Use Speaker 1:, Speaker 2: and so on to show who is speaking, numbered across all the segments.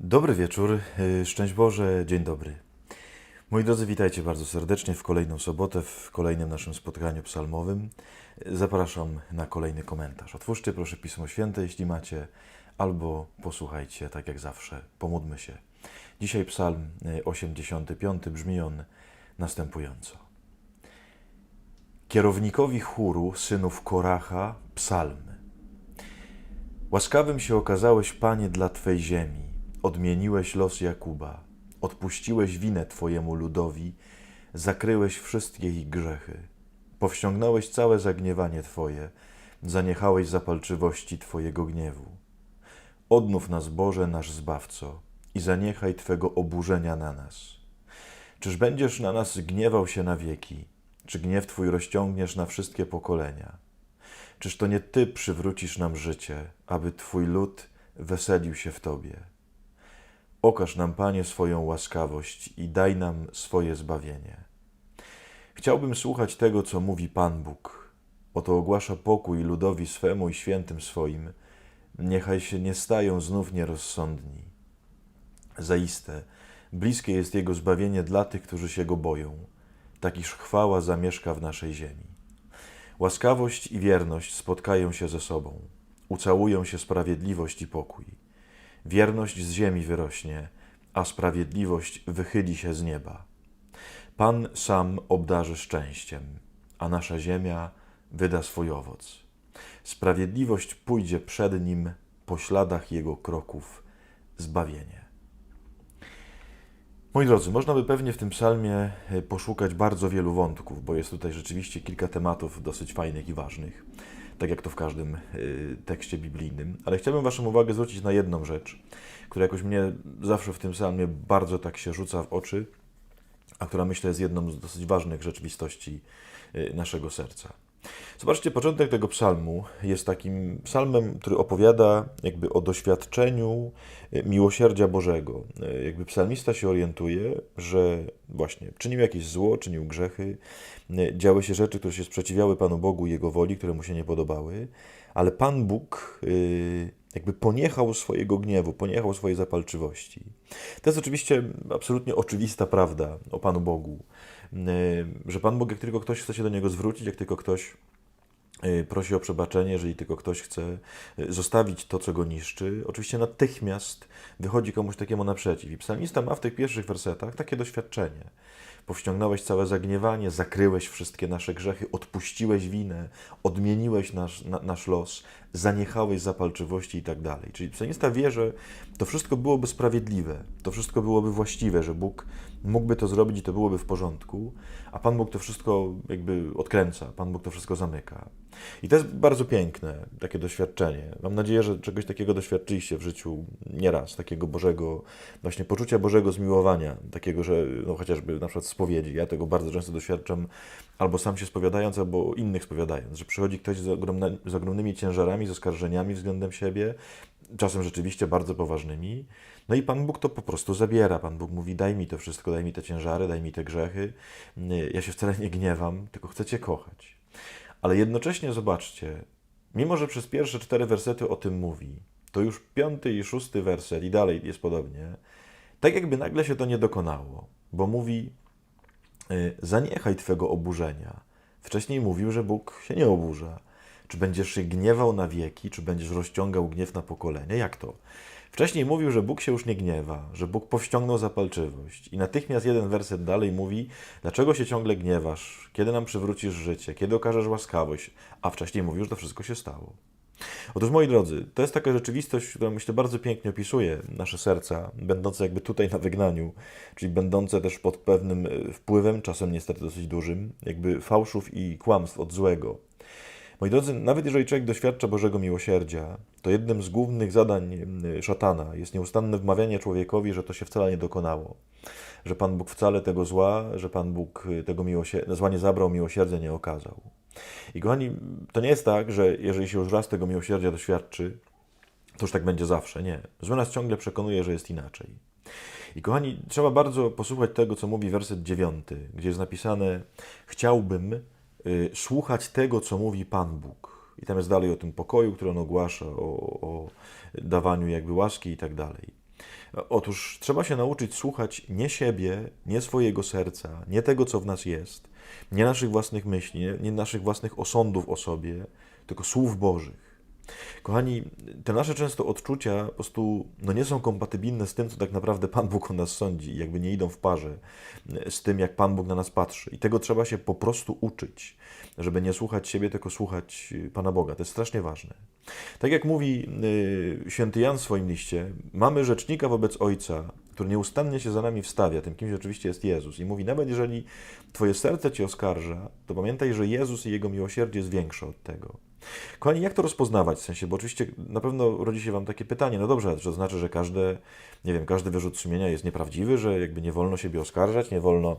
Speaker 1: Dobry wieczór, y, szczęść Boże, dzień dobry. Moi drodzy, witajcie bardzo serdecznie w kolejną sobotę, w kolejnym naszym spotkaniu psalmowym. Zapraszam na kolejny komentarz. Otwórzcie proszę Pismo Święte, jeśli macie, albo posłuchajcie, tak jak zawsze. Pomódlmy się. Dzisiaj psalm y, 85 brzmi on następująco. Kierownikowi chóru synów Koracha psalm. Łaskawym się okazałeś, Panie, dla Twej ziemi. Odmieniłeś los Jakuba. Odpuściłeś winę Twojemu ludowi. Zakryłeś wszystkie ich grzechy. Powściągnąłeś całe zagniewanie Twoje. Zaniechałeś zapalczywości Twojego gniewu. Odnów nas, Boże, nasz Zbawco, i zaniechaj Twego oburzenia na nas. Czyż będziesz na nas gniewał się na wieki? Czy gniew Twój rozciągniesz na wszystkie pokolenia? Czyż to nie Ty przywrócisz nam życie, aby Twój lud weselił się w Tobie? Okaż nam, Panie, swoją łaskawość i daj nam swoje zbawienie. Chciałbym słuchać tego, co mówi Pan Bóg. Oto ogłasza pokój ludowi swemu i świętym swoim. Niechaj się nie stają znów nierozsądni. Zaiste, bliskie jest Jego zbawienie dla tych, którzy się Go boją. Takiż chwała zamieszka w naszej ziemi. Łaskawość i wierność spotkają się ze sobą, ucałują się sprawiedliwość i pokój. Wierność z ziemi wyrośnie, a sprawiedliwość wychyli się z nieba. Pan sam obdarzy szczęściem, a nasza ziemia wyda swój owoc. Sprawiedliwość pójdzie przed nim po śladach jego kroków zbawienie. Moi drodzy, można by pewnie w tym psalmie e, poszukać bardzo wielu wątków, bo jest tutaj rzeczywiście kilka tematów dosyć fajnych i ważnych, tak jak to w każdym y, tekście biblijnym. Ale chciałbym Waszą uwagę zwrócić na jedną rzecz, która jakoś mnie zawsze w tym psalmie bardzo tak się rzuca w oczy, a która myślę jest jedną z dosyć ważnych rzeczywistości y, naszego serca. Zobaczcie, początek tego psalmu jest takim psalmem, który opowiada jakby o doświadczeniu y, miłosierdzia Bożego. Y, Jakby psalmista się orientuje, że właśnie czynił jakieś zło, czynił grzechy, y, działy się rzeczy, które się sprzeciwiały Panu Bogu i Jego woli, które mu się nie podobały, ale Pan Bóg jakby poniechał swojego gniewu, poniechał swojej zapalczywości. To jest oczywiście absolutnie oczywista prawda o Panu Bogu, że Pan Bóg, jak tylko ktoś chce się do Niego zwrócić, jak tylko ktoś y, prosi o przebaczenie, jeżeli tylko ktoś chce y, zostawić to, co go niszczy, oczywiście natychmiast wychodzi komuś takiemu naprzeciw. I psalmista ma w tych pierwszych wersetach takie doświadczenie. Powściągnąłeś całe zagniewanie, zakryłeś wszystkie nasze grzechy, odpuściłeś winę, odmieniłeś nasz, na, nasz los, zaniechałeś zapalczywości i tak dalej. Czyli psalmista wie, że to wszystko byłoby sprawiedliwe, to wszystko byłoby właściwe, że Bóg mógłby to zrobić i to byłoby w porządku, a Pan Bóg to wszystko jakby odkręca, Pan Bóg to wszystko zamyka. I to jest bardzo piękne, takie doświadczenie. Mam nadzieję, że czegoś takiego doświadczyliście w życiu nieraz, takiego Bożego, właśnie poczucia Bożego zmiłowania, takiego, że no chociażby na przykład spowiedzi. Ja tego bardzo często doświadczam, albo sam się spowiadając, albo innych spowiadając, że przychodzi ktoś z, z ogromnymi ciężarami, z oskarżeniami względem siebie, czasem rzeczywiście bardzo poważnymi. No i Pan Bóg to po prostu zabiera. Pan Bóg mówi: Daj mi to wszystko, daj mi te ciężary, daj mi te grzechy. Ja się wcale nie gniewam, tylko chcę Cię kochać. Ale jednocześnie zobaczcie, mimo że przez pierwsze cztery wersety o tym mówi, to już piąty i szósty werset i dalej jest podobnie, tak jakby nagle się to nie dokonało, bo mówi: Zaniechaj Twego oburzenia. Wcześniej mówił, że Bóg się nie oburza. Czy będziesz się gniewał na wieki, czy będziesz rozciągał gniew na pokolenie? Jak to? Wcześniej mówił, że Bóg się już nie gniewa, że Bóg powściągnął zapalczywość. I natychmiast jeden werset dalej mówi, dlaczego się ciągle gniewasz, kiedy nam przywrócisz życie, kiedy okażesz łaskawość, a wcześniej mówił, że to wszystko się stało. Otóż, moi drodzy, to jest taka rzeczywistość, która myślę bardzo pięknie opisuje nasze serca, będące jakby tutaj na wygnaniu, czyli będące też pod pewnym e, wpływem, czasem niestety dosyć dużym, jakby fałszów i kłamstw od złego. Moi drodzy, nawet jeżeli człowiek doświadcza Bożego miłosierdzia, to jednym z głównych zadań szatana jest nieustanne wmawianie człowiekowi, że to się wcale nie dokonało. Że Pan Bóg wcale tego zła, że Pan Bóg y, tego zła nie zabrał, miłosierdzia nie okazał. I kochani, to nie jest tak, że jeżeli się już raz tego miłosierdzia doświadczy, to już tak będzie zawsze. Nie. Zły nas ciągle przekonuje, że jest inaczej. I kochani, trzeba bardzo posłuchać tego, co mówi werset dziewiąty, gdzie jest napisane: Chciałbym słuchać tego, co mówi Pan Bóg. I tam jest dalej o tym pokoju, który on ogłasza, o, o dawaniu jakby łaski i tak dalej. Otóż trzeba się nauczyć słuchać nie siebie, nie swojego serca, nie tego, co w nas jest, nie naszych własnych myśli, nie naszych własnych osądów o sobie, tylko słów Bożych. Kochani, te nasze często odczucia po prostu no nie są kompatybilne z tym, co tak naprawdę Pan Bóg o nas sądzi, jakby nie idą w parze z tym, jak Pan Bóg na nas patrzy. I tego trzeba się po prostu uczyć, żeby nie słuchać siebie, tylko słuchać Pana Boga. To jest strasznie ważne. Tak jak mówi y, święty Jan w swoim liście, mamy rzecznika wobec Ojca, który nieustannie się za nami wstawia, tym kimś oczywiście jest Jezus. I mówi, nawet jeżeli Twoje serce Cię oskarża, to pamiętaj, że Jezus i Jego miłosierdzie jest większe od tego. Kochani, jak to rozpoznawać? W sensie, bo oczywiście na pewno rodzi się Wam takie pytanie, no dobrze, to znaczy, że każde, nie wiem, każdy wyrzut sumienia jest nieprawdziwy, że jakby nie wolno siebie oskarżać, nie wolno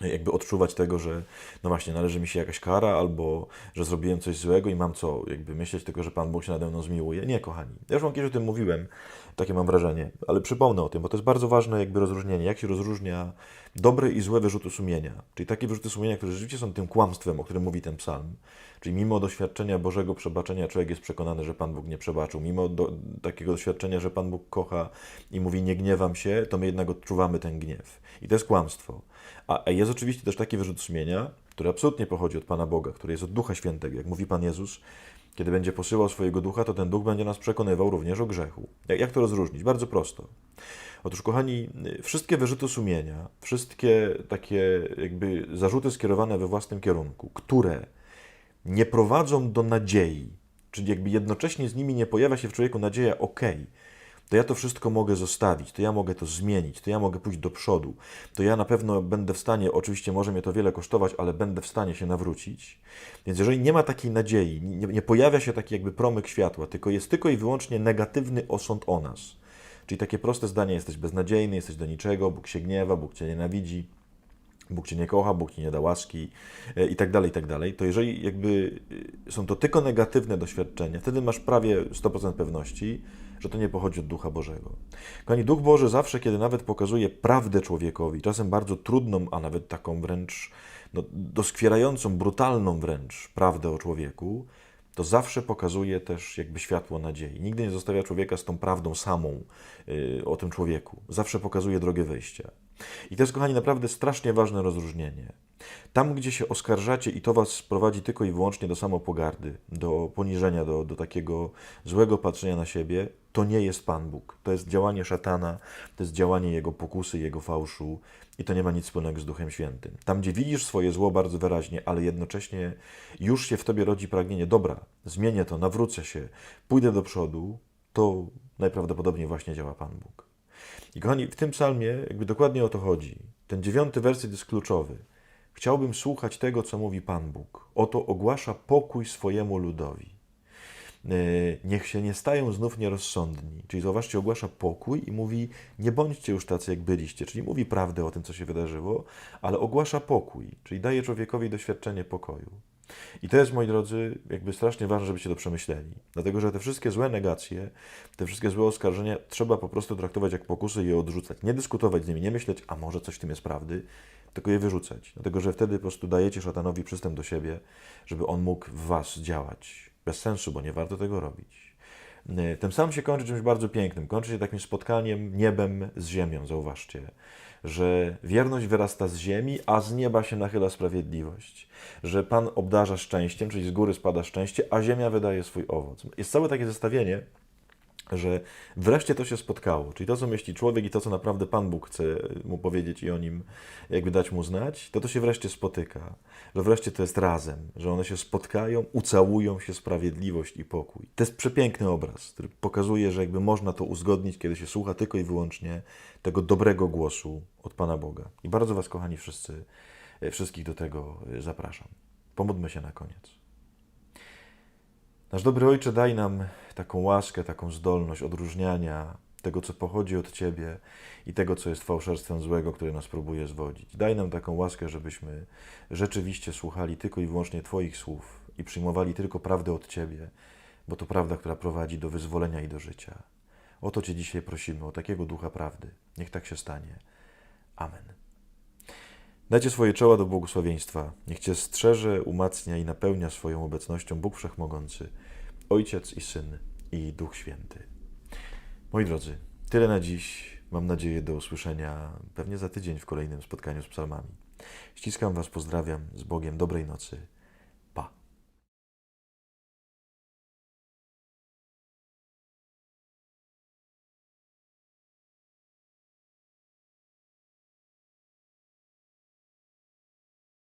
Speaker 1: jakby odczuwać tego, że no właśnie należy mi się jakaś kara, albo że zrobiłem coś złego i mam co, jakby myśleć tylko, że Pan Bóg się nade mną zmiłuje. Nie, kochani. Ja już Wam kiedyś o tym mówiłem, takie mam wrażenie, ale przypomnę o tym, bo to jest bardzo ważne jakby rozróżnienie, jak się rozróżnia dobre i złe wyrzuty sumienia. Czyli takie wyrzuty sumienia, które rzeczywiście są tym kłamstwem, o którym mówi ten psalm. Czyli mimo doświadczenia Bożego przebaczenia człowiek jest przekonany, że Pan Bóg nie przebaczył. Mimo do, takiego doświadczenia, że Pan Bóg kocha i mówi nie gniewam się, to my jednak odczuwamy ten gniew. I to jest kłamstwo. A jest oczywiście też taki wyrzut sumienia, który absolutnie pochodzi od Pana Boga, który jest od Ducha Świętego. Jak mówi Pan Jezus, kiedy będzie posyłał swojego ducha, to ten duch będzie nas przekonywał również o grzechu. Jak, to rozróżnić? Bardzo prosto. Otóż, kochani, wszystkie wyrzuty sumienia, wszystkie takie jakby zarzuty skierowane we własnym kierunku, które nie prowadzą do nadziei, czyli jakby jednocześnie z nimi nie pojawia się w człowieku nadzieja, okej, okay, to ja to wszystko mogę zostawić, to ja mogę to zmienić, to ja mogę pójść do przodu, to ja na pewno będę w stanie, oczywiście może mnie to wiele kosztować, ale będę w stanie się nawrócić. Więc jeżeli nie ma takiej nadziei, nie, nie pojawia się taki jakby promyk światła, tylko jest tylko i wyłącznie negatywny osąd o nas, czyli takie proste zdanie, jesteś beznadziejny, jesteś do niczego, Bóg się gniewa, Bóg cię nienawidzi, Bóg Cię nie kocha, Bóg Ci nie da łaski e, i tak dalej, i tak dalej, to jeżeli jakby e, są to tylko negatywne doświadczenia, wtedy masz prawie 100% pewności, że to nie pochodzi od Ducha Bożego. Kochani, Duch Boży zawsze, kiedy nawet pokazuje prawdę człowiekowi, czasem bardzo trudną, a nawet taką wręcz no, doskwierającą, brutalną wręcz prawdę o człowieku, to zawsze pokazuje też jakby światło nadziei. Nigdy nie zostawia człowieka z tą prawdą samą yy, o tym człowieku. Zawsze pokazuje drogę wyjścia. I to jest, kochani, naprawdę strasznie ważne rozróżnienie. Tam, gdzie się oskarżacie i to was prowadzi tylko i wyłącznie do samopogardy, do poniżenia, do, do takiego złego patrzenia na siebie, to nie jest Pan Bóg. To jest działanie szatana, to jest działanie jego pokusy, jego fałszu i to nie ma nic wspólnego z Duchem Świętym. Tam, gdzie widzisz swoje zło bardzo wyraźnie, ale jednocześnie już się w tobie rodzi pragnienie, dobra, zmienię to, nawrócę się, pójdę do przodu, to najprawdopodobniej właśnie działa Pan Bóg. I kochani, w tym psalmie jakby dokładnie o to chodzi. Ten dziewiąty werset jest kluczowy. Chciałbym słuchać tego, co mówi Pan Bóg. Oto ogłasza pokój swojemu ludowi. E, niech się nie stają znów nierozsądni. Czyli zauważcie, ogłasza pokój i mówi: Nie bądźcie już tacy, jak byliście. Czyli mówi prawdę o tym, co się wydarzyło, ale ogłasza pokój, czyli daje człowiekowi doświadczenie pokoju. I to jest, moi drodzy, jakby strasznie ważne, żebyście to przemyśleli. Dlatego, że te wszystkie złe negacje, te wszystkie złe oskarżenia trzeba po prostu traktować jak pokusy i je odrzucać. Nie dyskutować z nimi, nie myśleć, a może coś w tym jest prawdy, tylko je wyrzucać. Dlatego, że wtedy po prostu dajecie szatanowi przystęp do siebie, żeby on mógł w was działać. Bez sensu, bo nie warto tego robić. Ten sam się kończy czymś bardzo pięknym. Kończy się takim spotkaniem niebem z ziemią, zauważcie że wierność wyrasta z ziemi, a z nieba się nachyla sprawiedliwość. Że Pan obdarza szczęściem, czyli z góry spada szczęście, a ziemia wydaje swój owoc. Jest całe takie zestawienie, że wreszcie to się spotkało. Czyli to, co myśli człowiek i to, co naprawdę Pan Bóg chce mu powiedzieć i o nim jakby dać mu znać, to to się wreszcie spotyka. Że wreszcie to jest razem, że one się spotkają, ucałują się sprawiedliwość i pokój. To jest przepiękny obraz, który pokazuje, że jakby można to uzgodnić, kiedy się słucha tylko i wyłącznie tego dobrego głosu od Pana Boga. I bardzo Was, kochani wszyscy, wszystkich do tego zapraszam. Pomódlmy się na koniec. Nasz dobry Ojcze, daj nam taką łaskę, taką zdolność odróżniania tego, co pochodzi od Ciebie i tego, co jest fałszerstwem złego, które nas próbuje zwodzić. Daj nam taką łaskę, żebyśmy rzeczywiście słuchali tylko i wyłącznie Twoich słów i przyjmowali tylko prawdę od Ciebie, bo to prawda, która prowadzi do wyzwolenia i do życia. O to Cię dzisiaj prosimy, o takiego ducha prawdy. Niech tak się stanie. Amen. Dajcie swoje czoła do błogosławieństwa. Niech Cię strzeże, umacnia i napełnia swoją obecnością Bóg Wszechmogący, Ojciec i Syn i Duch Święty. Moi drodzy, Tyle na dziś. Mam nadzieję do usłyszenia pewnie za tydzień w kolejnym spotkaniu z psalmami. Ściskam Was, pozdrawiam. Z Bogiem dobrej nocy.